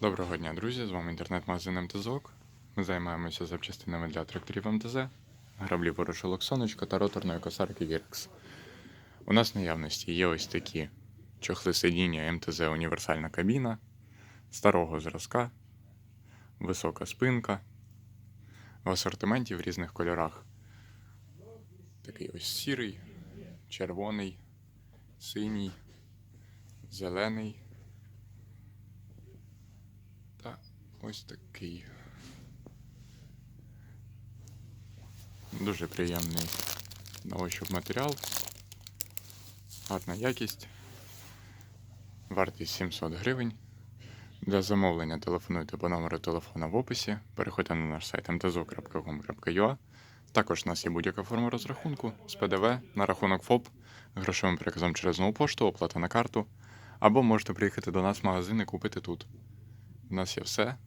Доброго дня, друзі! З вами інтернет-магазин МТЗОК. Ми займаємося запчастинами для тракторів МТЗ, граблі порошилок сонечко та роторної косарки Вірекс. У нас в наявності є ось такі чохли сидіння МТЗ універсальна кабіна, старого зразка, висока спинка, в асортименті в різних кольорах. Такий ось сірий, червоний, синій, зелений. Та ось такий. Дуже приємний на ощуп матеріал. Гарна якість. Вартість 700 гривень. Для замовлення телефонуйте по номеру телефона в описі. Переходьте на наш сайт mtzo.com.ua. Також у нас є будь-яка форма розрахунку з ПДВ на рахунок ФОП, грошовим переказом через нову пошту, оплата на карту. Або можете приїхати до нас в магазин і купити тут. У нас є все.